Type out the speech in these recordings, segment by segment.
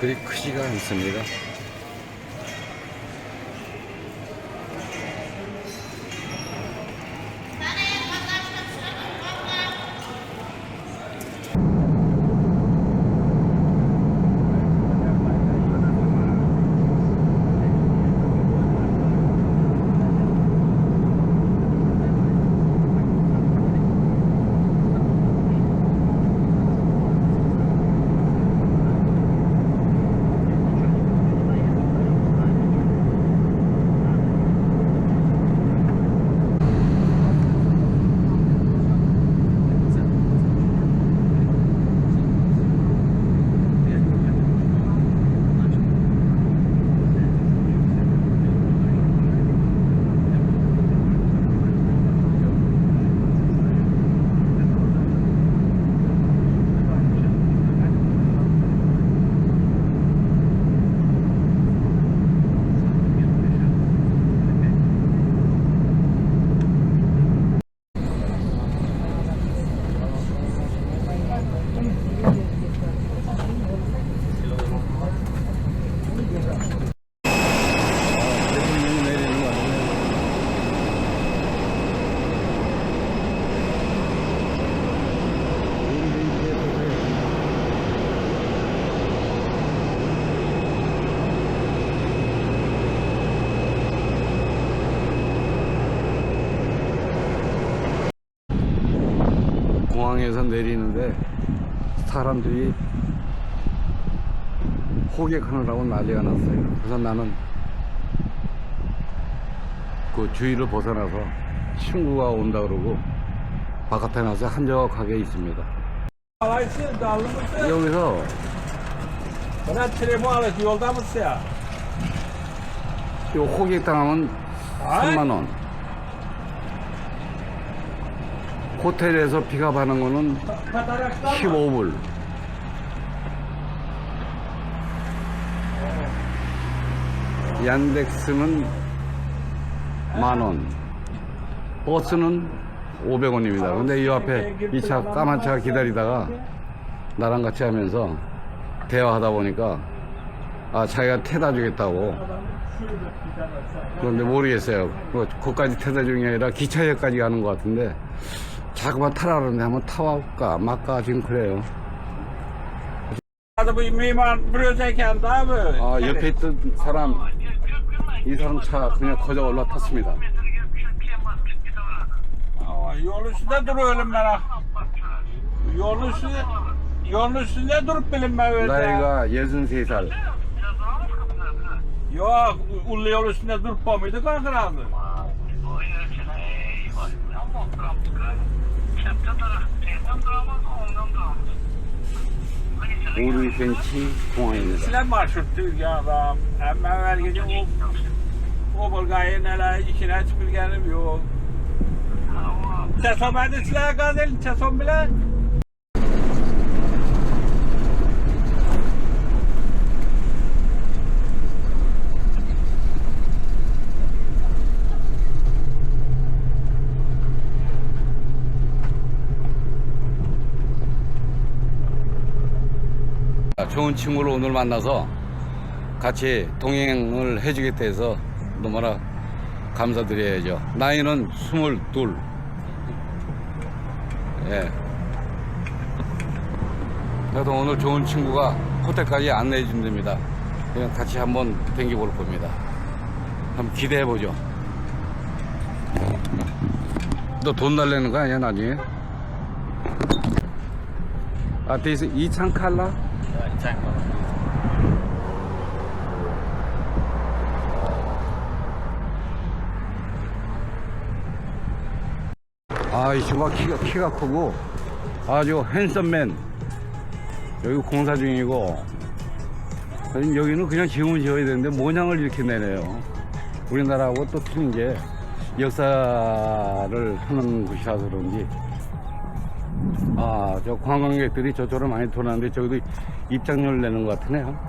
그리 크지가 않습니다. 대통령이 내리는 거 같아요. 공항에서 내리는데 사람들이 호객하느라고 난리가 났어요. 그래서 나는 그 주위를 벗어나서 친구가 온다 그러고 바깥에 나서 한적하게 있습니다. 여기서? 요 호객 당하면 아이. 3만 원. 호텔에서 픽업하는 거는 Katarakta mı? 15불. 얀덱스는 만 원. 버스는 500원입니다. 근데 이 앞에 이 차 까만 차 기다리다가 나랑 같이 하면서 대화하다 보니까 아 자기가 태다 주겠다고 그런데 모르겠어요. 그, 거기까지 태다 게 아니라 기차역까지 가는 것 같은데 자꾸만 타라 그러는데 한번 타볼까 말까 지금 그래요. Hadi bu mimar buraya daha mı? 아 옆에 있던 사람 이 사람 차 그냥 거저 올라탔습니다. Aa, Yol üstünde duruyorum ben. ha. Yol üstünde, yol üstünde durup bilinme öyle. 나이가 63살. Yok, ulu yol üstünde durup mıydı kalkırandı? 오 Bodenfentin Freunde. Slammarşuttürgada. Hemen evvel gece o Oburgay'ın hele içine süpürgenim yok. Çesom edin silah gazel, çesom bile. 친구를 오늘 만나서 같이 동행을 해주겠다 해서 너무나 감사드려야죠. 나이는 22. 예. 그래도 오늘 좋은 친구가 호텔까지 안내해 준답니다. 그냥 같이 한번 댕겨 볼 겁니다. 한번 기대해 보죠. 너돈 달래는 거 아니야, 나중에? 아, is 이창 칼라? 아, 이 친구가 키가, 키가 크고 아주 핸섬맨. 여기 공사 중이고 여기는 그냥 지으면 지어야 되는데 모양을 이렇게 내네요. 우리나라하고 또 틀린 게 역사를 하는 곳이라서 그런지 아, 저 관광객들이 저쪽으로 많이 돌아오는데 저기도 입장료를 내는 것 같으네요.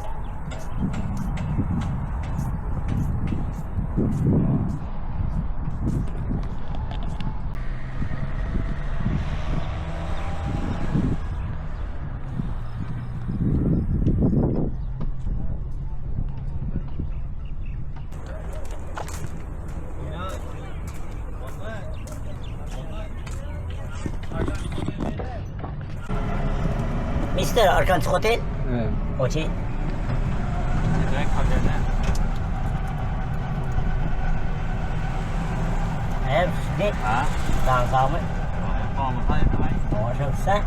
Mister, arkan çık otel. Evet. Oçi. Evet, ne? Ha? Dağın sağ mı? Doğru çıksa.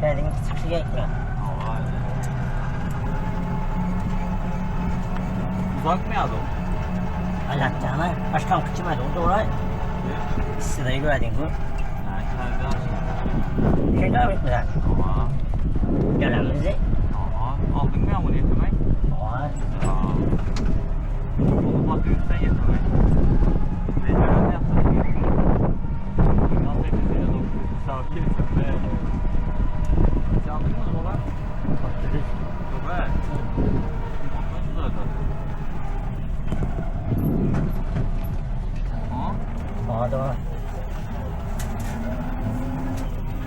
Kendin çıkışı gerekmiyor. Uzak mı ya da o? Allah'tan ha. Başkan kıçım hadi. O da oraya. İstidayı gördün bu. 생각해보다 어. 열나면지 어. 어, 능명 오늘 했으면? 어. 어. 너무 버튼 사이에 했으면? 네, 저런 약속 Oh, I don't know.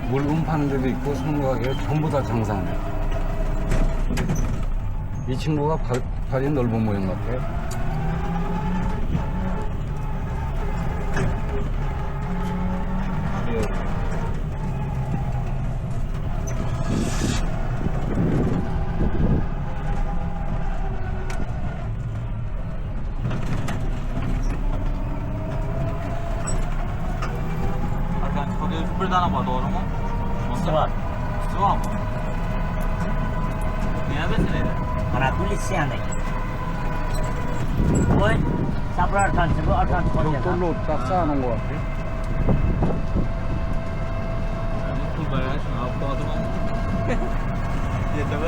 물건 파는 데도 있고 성가게 전부 다 장사하네. 이 친구가 발, 발이 넓은 모양 같아. 약 Yeter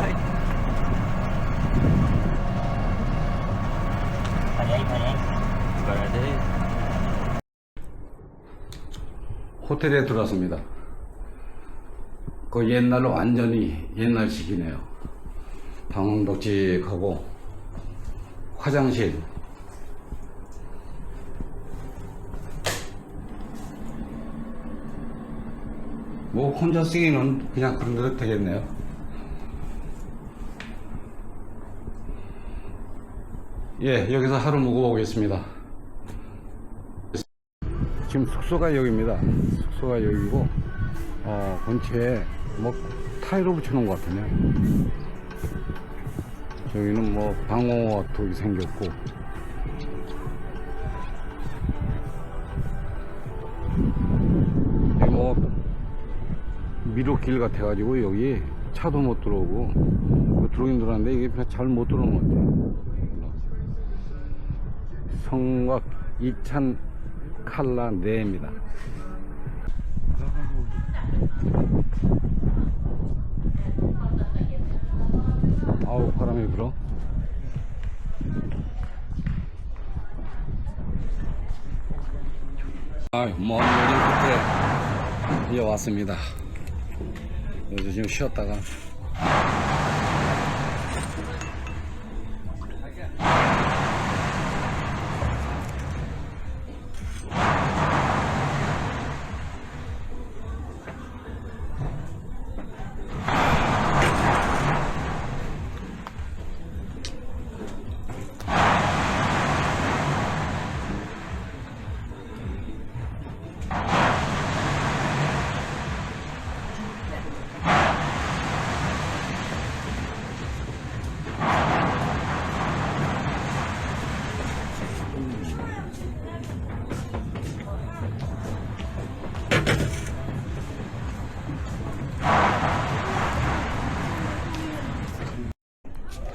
Parayı parayı. Böyle 호텔에 들어왔습니다. 그 옛날로 완전히 옛날식이네요. 방은 넉직하고 화장실 뭐 혼자 쓰기는 그냥 그런 대로 되겠네요. 예, 여기서 하루 묵어보겠습니다. 지금 숙소가 여기입니다. 숙소가 여기고, 어, 근처에 뭐 타일을 붙여놓은 것 같으네요. 저기는 뭐 방어턱이 생겼고, 여기 뭐 미로길 같아가지고 여기 차도 못 들어오고, 뭐 들어오긴 들어왔는데 이게 잘 못 들어오는 것 같아요. 성곽 이찬 칼라 네입니다. 아우 바람이 불어. 아유 먼 여름 끝에 이제 왔습니다. 지금 쉬었다가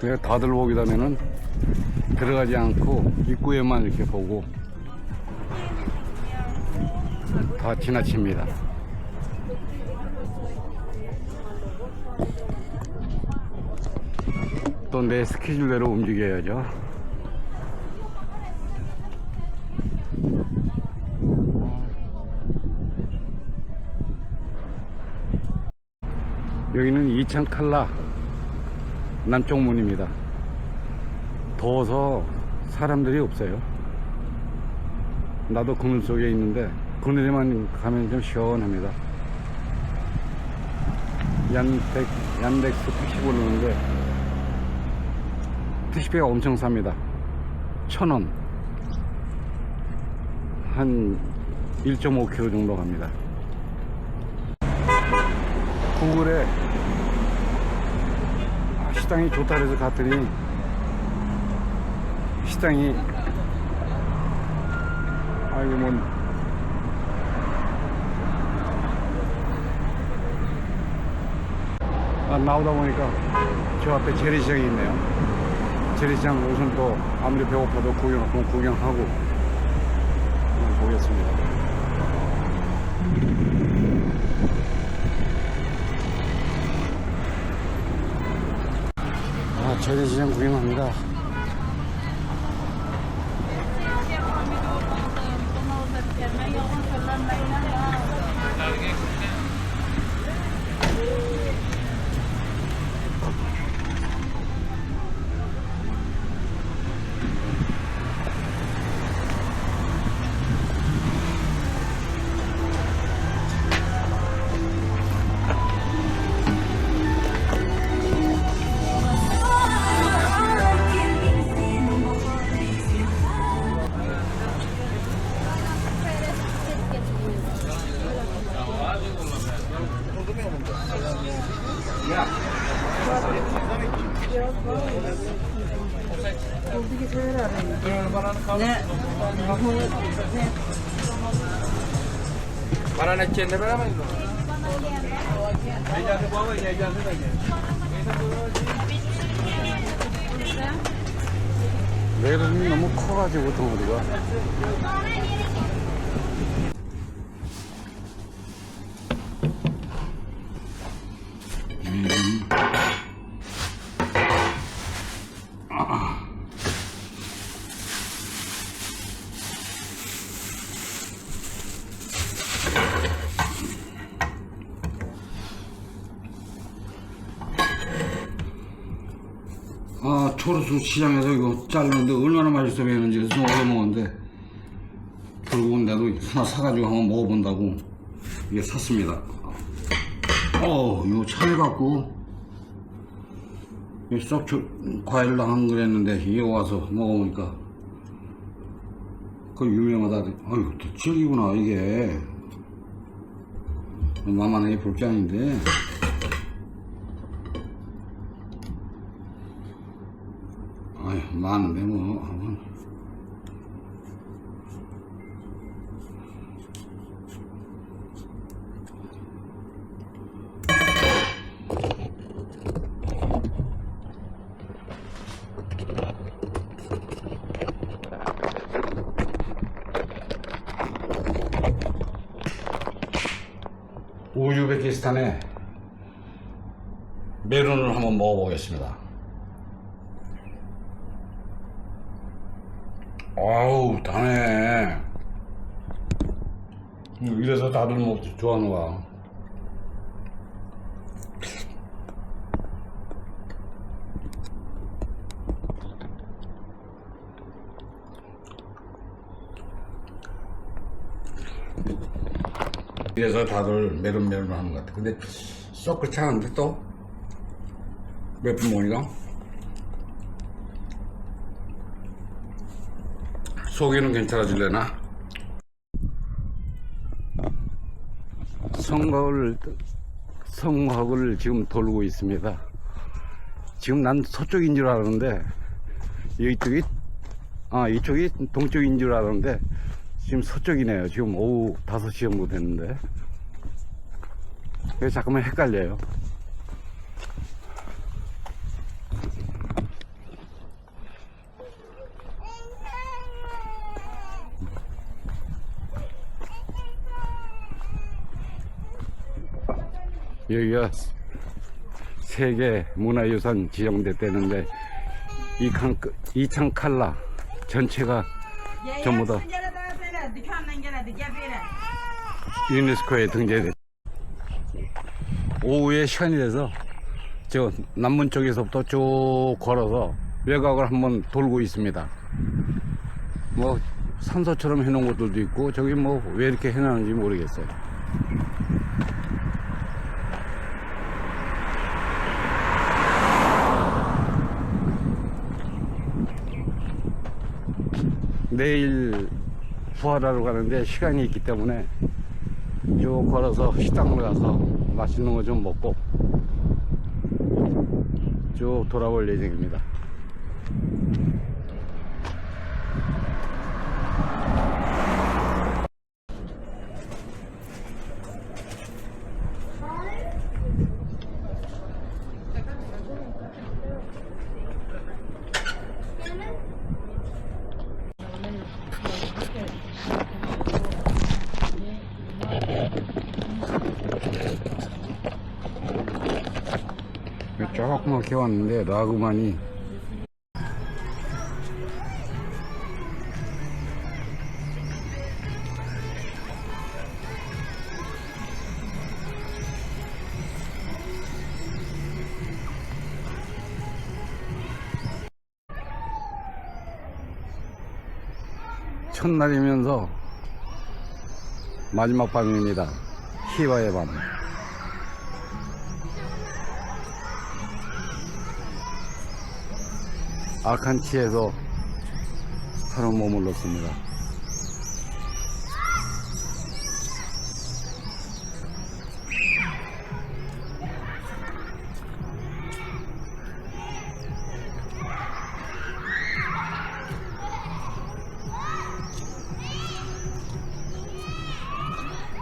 그냥 다들 보기 다면은 들어가지 않고 입구에만 이렇게 보고 다 지나칩니다. 또 내 스케줄대로 움직여야죠. 여기는 이창 칼라 남쪽 문입니다. 더워서 사람들이 없어요. 나도 그늘 속에 있는데 그늘에만 가면 좀 시원합니다. 얀백, 얀백스 택시 부르는데 택시비가 엄청 쌉니다. 천 원. 한 1.5km 정도 갑니다. 구글에 아, 식당이 좋다 그래서 갔더니 식당이 아이고 뭐 아, 나오다 보니까 저 앞에 재래시장이 있네요. 재래시장 우선 또 아무리 배고파도 구경, 구경하고 한번 보겠습니다. 아, 재래시장 구경합니다. Accendere veramente. Ella se mueve y ella se ve. 메론이 너무 커가지고 덩어리가. 아, 초로수 시장에서 이거 자르는데 얼마나 맛있어 보이는지 좀 오래 먹었는데 들고 온데도 하나 사가지고 한번 먹어본다고 이게 샀습니다. 어, 이거 차려갖고 쏙 과일로 한 그랬는데 이게 와서 먹어보니까 그 유명하다. 아유, 또 질기구나 이게. 만만하게 볼게 아닌데. 많은데 뭐. 한번. 우즈베키스탄의 메론을 한번 먹어보겠습니다. 아우 다네 음, 이래서 다들 뭐 좋아하는 거야? 이래서 다들 메론메론 하는 것 같아. 근데 썩 그렇지 않은데 또? 몇 분 먹으니까 속에는 괜찮아질래나? 성곽을 성곽을 지금 돌고 있습니다. 지금 난 서쪽인 줄 알았는데 이쪽이 아 이쪽이 동쪽인 줄 알았는데 지금 서쪽이네요. 지금 오후 5시 정도 됐는데 그래서 잠깐만 헷갈려요. 여기가 세계 문화유산 지정됐다는데 이 칸, 이창 칼라 전체가 전부 다 유네스코에 등재됐 오후에 시간이 돼서 저 남문 쪽에서부터 쭉 걸어서 외곽을 한번 돌고 있습니다. 뭐 산소처럼 해놓은 곳들도 있고 저기 뭐 왜 이렇게 해놨는지 모르겠어요. 내일 부활하러 가는데 시간이 있기 때문에 쭉 걸어서 식당을 가서 맛있는 거 좀 먹고 쭉 돌아볼 예정입니다. 조그맣게 왔는데 라그만이 첫날이면서 마지막 밤입니다. 희와의 밤. 아칸치에서 하루 머물렀습니다.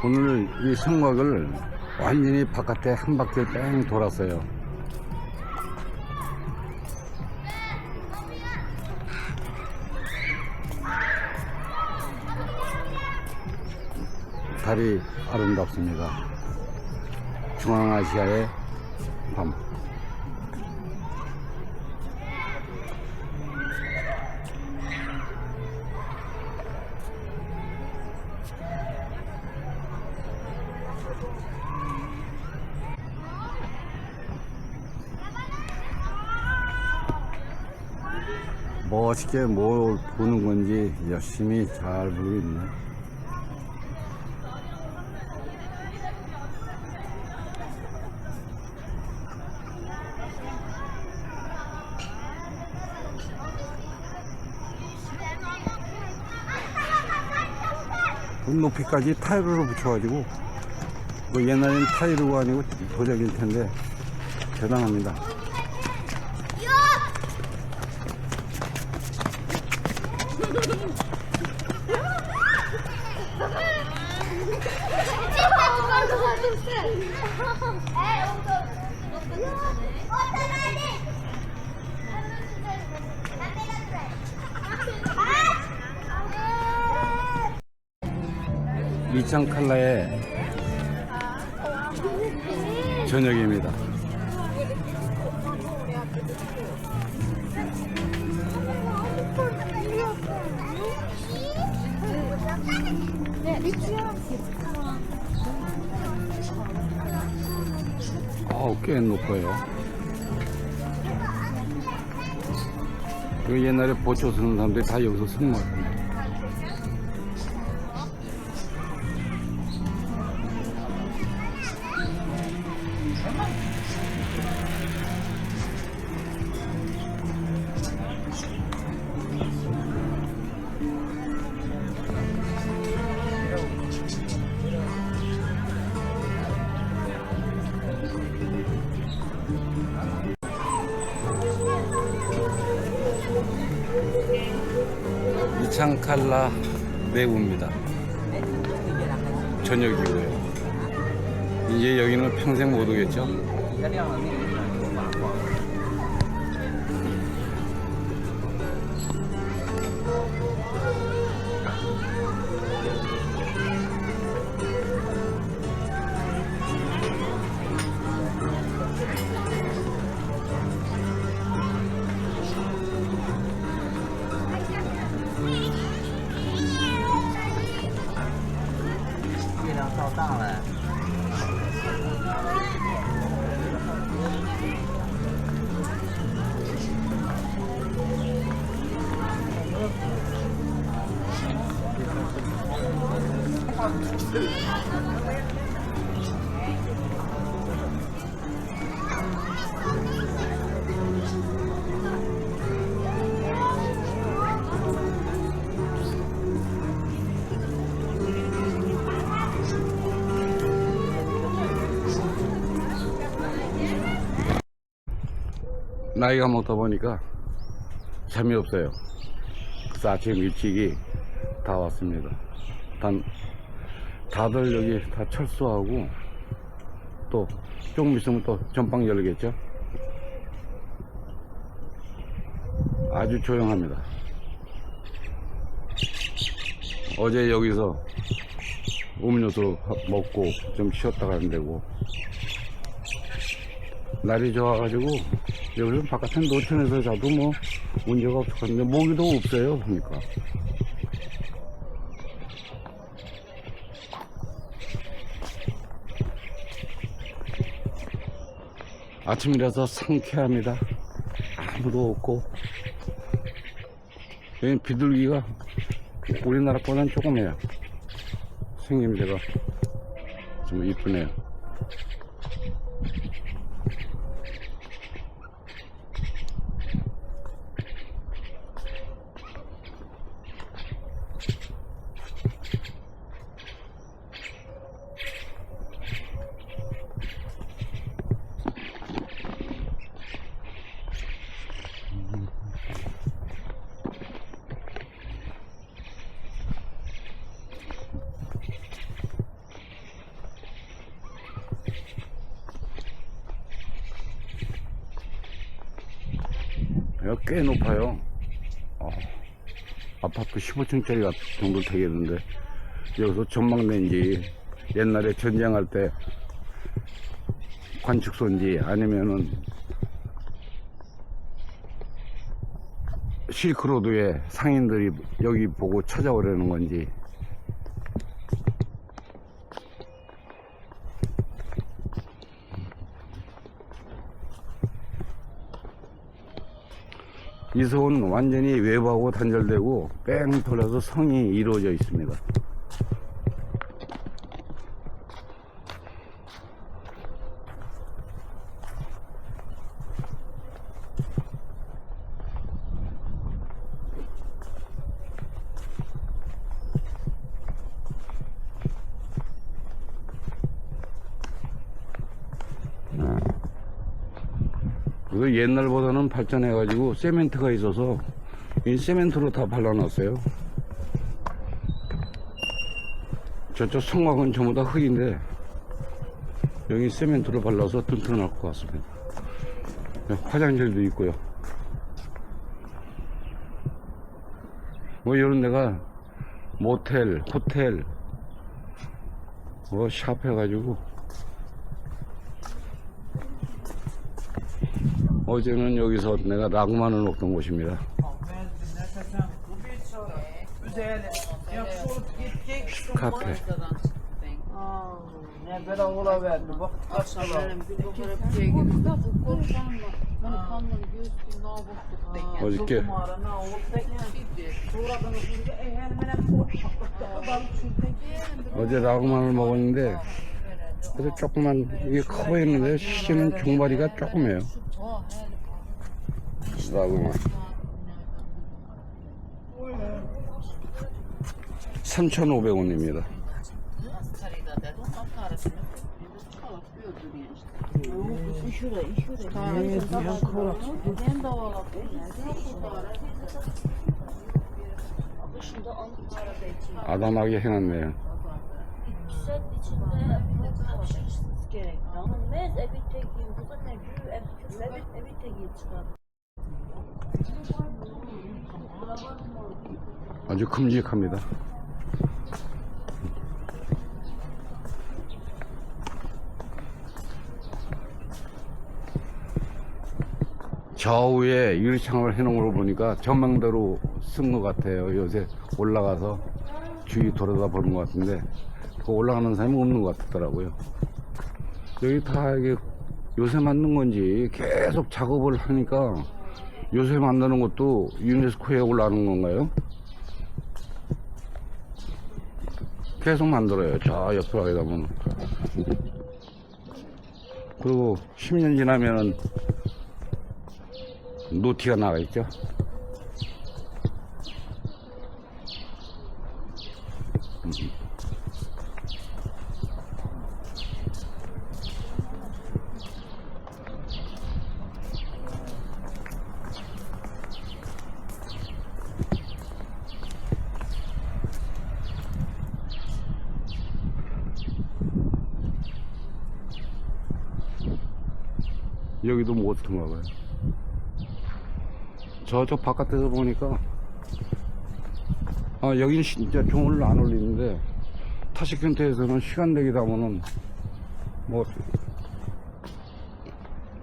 오늘 이 성곽을 완전히 바깥에 한 바퀴 뺑 돌았어요. 달이 아름답습니다. 중앙아시아의 밤. 멋있게 뭘 보는 건지 열심히 잘 보고 있네. 눈 높이까지 타일을 붙여가지고 뭐 옛날엔 타일이 아니고 도자기일 텐데 대단합니다. 이창 칼라의 저녁입니다. 어우, 꽤 높아요. 그 옛날에 보초 쓰는 사람들이 다 여기서 쓴 거예요. 이 내부입니다. 나이가 먹다 보니까 잠이 없어요. 그래서 아침 일찍이 다 왔습니다. 단, 다들 여기 다 철수하고 또 조금 있으면 또 전방 열리겠죠? 아주 조용합니다. 어제 여기서 음료수 먹고 좀 쉬었다 가는 데고 날이 좋아가지고 여기는 바깥에 노천에서 자도 뭐 문제가 없었는데 모기도 없어요 그러니까. 아침이라서 상쾌합니다. 아무도 없고. 여기 비둘기가 우리나라보다는 조금 해요. 생김새가 좀 이쁘네요 여기 꽤 높아요. 어, 아파트 15층짜리 정도 되겠는데 여기서 전망대인지 옛날에 전쟁할 때 관측소인지 아니면은 실크로드에 상인들이 여기 보고 찾아오려는 건지 이 성은 완전히 외부하고 단절되고 뺑 돌아서 성이 이루어져 있습니다. 옛날보다는 발전해가지고 세멘트가 있어서 이 세멘트로 다 발라놨어요. 저쪽 성곽은 전부 다 흙인데 여기 세멘트로 발라서 튼튼할 것 같습니다. 네, 화장실도 있고요. 뭐 이런 데가 모텔, 호텔, 뭐 샵 해가지고 어제는 여기서 내가 라구만을 먹던 곳입니다. 카페. 어저께 어제 라구만을 먹었는데 그래서 조그만 이게 커 보이는데 실제는 종바리가 조그매요. 라구만 3,500원입니다. 아담하게 해놨네요. Bu da ne büyü evi küfür evi, evi tegi çıkar. 아주 큼직합니다. 좌우에 유리창을 해놓은 걸 보니까 전망대로 쓴 것 같아요. 요새 올라가서 주위 돌아다 보는 것 같은데 그 올라가는 사람이 없는 것 같더라고요. 여기 다 이게 요새 만든 건지 계속 작업을 하니까 요새 만드는 것도 유네스코에 올라가는 건가요? 계속 만들어요. 저 옆에 가게 되면. 그리고 10년 지나면은 노티가 나가 있죠. 여기도 모트인가 봐요. 저쪽 바깥에서 보니까 아 여긴 진짜 종을 안 올리는데 타시켄트에서는 시간 되게 되면은 뭐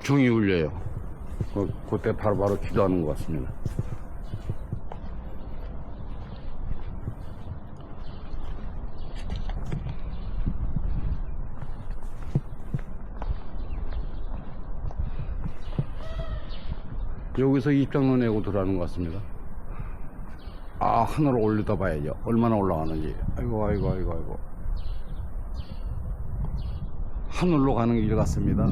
종이 울려요. 그, 그때 바로바로 기도하는 것 같습니다. 여기서 입장료 내고 들어가는 것 같습니다. 아, 하늘 올리다 봐야죠. 얼마나 올라가는지. 아이고, 아이고, 아이고, 아이고. 하늘로 가는 길 같습니다.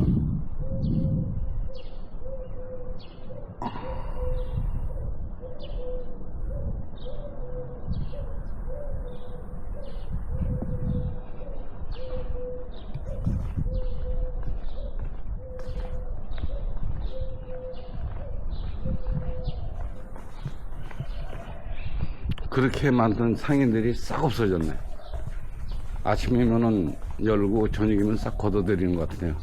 그렇게 만든 상인들이 싹 없어졌네. 아침이면은 열고 저녁이면 싹 걷어들이는 것 같아요.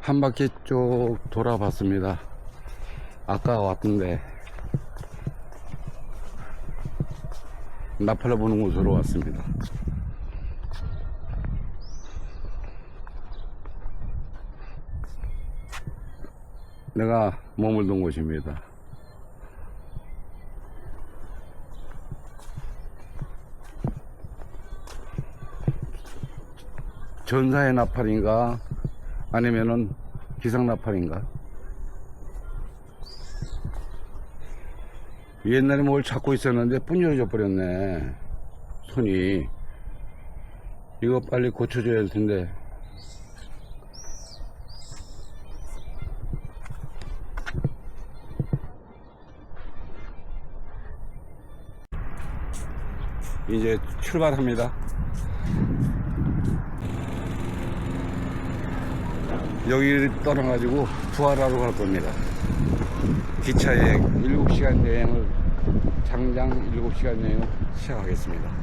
한 바퀴 쭉 돌아봤습니다. 아까 왔던데 나팔을 보는 곳으로 왔습니다. 내가 머물던 곳입니다. 전사의 나팔인가 아니면은 기상 나팔인가 옛날에 뭘 잡고 있었는데 분열져 버렸네. 손이. 이거 빨리 고쳐줘야 할 텐데. 이제 출발합니다. 여기를 떠나가지고 부하라로 갈 겁니다 기차 여행 7시간 여행을 장장 7시간 여행을 시작하겠습니다.